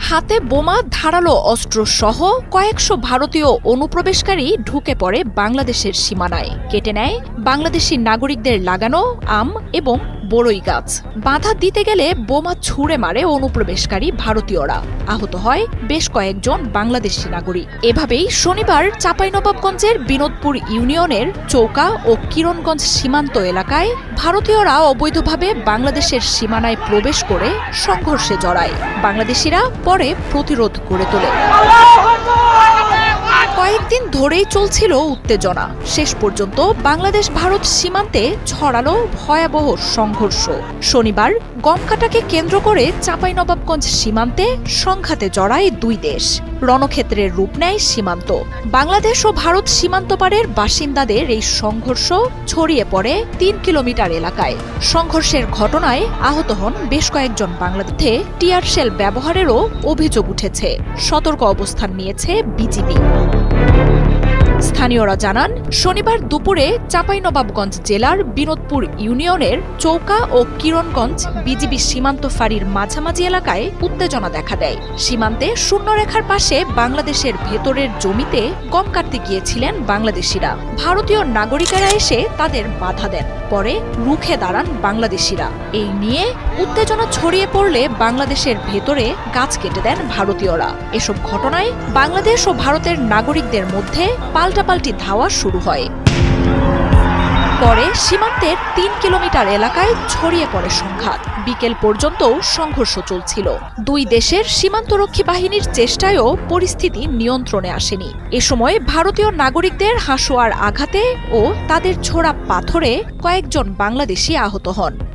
হাতে বোমা, ধারালো অস্ত্র সহ কয়েকশো ভারতীয় অনুপ্রবেশকারী ঢুকে পড়ে বাংলাদেশের সীমানায়। কেটে নেয় বাংলাদেশি নাগরিকদের লাগানো আম এবং বড়ই গাছ। বাধা দিতে গেলে বোমা ছুঁড়ে মারে অনুপ্রবেশকারী ভারতীয়রা। আহত হয় বেশ কয়েকজন বাংলাদেশি নাগরিক। এভাবেই শনিবার চাঁপাইনবাবগঞ্জের বিনোদপুর ইউনিয়নের চৌকা ও কিরণগঞ্জ সীমান্ত এলাকায় ভারতীয়রা অবৈধভাবে বাংলাদেশের সীমানায় প্রবেশ করে সংঘর্ষে জড়ায়। বাংলাদেশিরা পরে প্রতিরোধ গড়ে তোলে। কয়েকদিন ধরেই চলছিল উত্তেজনা। শেষ পর্যন্ত বাংলাদেশ ভারত সীমান্তে ছড়ালো ভয়াবহ সংঘর্ষ। শনিবার গমকাটাকে কেন্দ্র করে চাঁপাইনবাবগঞ্জ সীমান্তে সংঘাতে জড়ায় দুই দেশ। রণক্ষেত্রের রূপ নেয় সীমান্ত। বাংলাদেশ ও ভারত সীমান্ত পারের বাসিন্দাদের এই সংঘর্ষ ছড়িয়ে পড়ে তিন কিলোমিটার এলাকায়। সংঘর্ষের ঘটনায় আহত হন বেশ কয়েকজন বাংলাদেশে টিয়ার শেল ব্যবহারেরও অভিযোগ উঠেছে। সতর্ক অবস্থান নিয়েছে বিজিবি। স্থানীয়রা জানান, শনিবার দুপুরে চাঁপাইনবাবগঞ্জ জেলার বিনোদপুর ইউনিয়নের চৌকা ও কিরণগঞ্জ বিজিবি সীমান্ত ফাঁড়ির মাঝামাঝি এলাকায় উত্তেজনা দেখা দেয়। সীমান্তে শূন্যরেখার পাশে বাংলাদেশের ভেতরের জমিতে গম কাটতে গিয়েছিলেন বাংলাদেশিরা। ভারতীয় নাগরিকেরা এসে তাদের বাধা দেন। পরে রুখে দাঁড়ান বাংলাদেশিরা। এই নিয়ে উত্তেজনা ছড়িয়ে পড়লে বাংলাদেশের ভেতরে গাছ কেটে দেন ভারতীয়রা। এসব ঘটনায় বাংলাদেশ ও ভারতের নাগরিকদের মধ্যে পাল্টাপাল্টি ধাওয়া শুরু হয়। পরে সীমান্তের তিন কিলোমিটার এলাকায় ছড়িয়ে পড়ে সংঘাত। বিকেল পর্যন্তও সংঘর্ষ চলছিল। দুই দেশের সীমান্তরক্ষী বাহিনীর চেষ্টায়ও পরিস্থিতি নিয়ন্ত্রণে আসেনি। এ সময় ভারতীয় নাগরিকদের হাঁসোয়ার আঘাতে ও তাদের ছোড়া পাথরে কয়েকজন বাংলাদেশি আহত হন।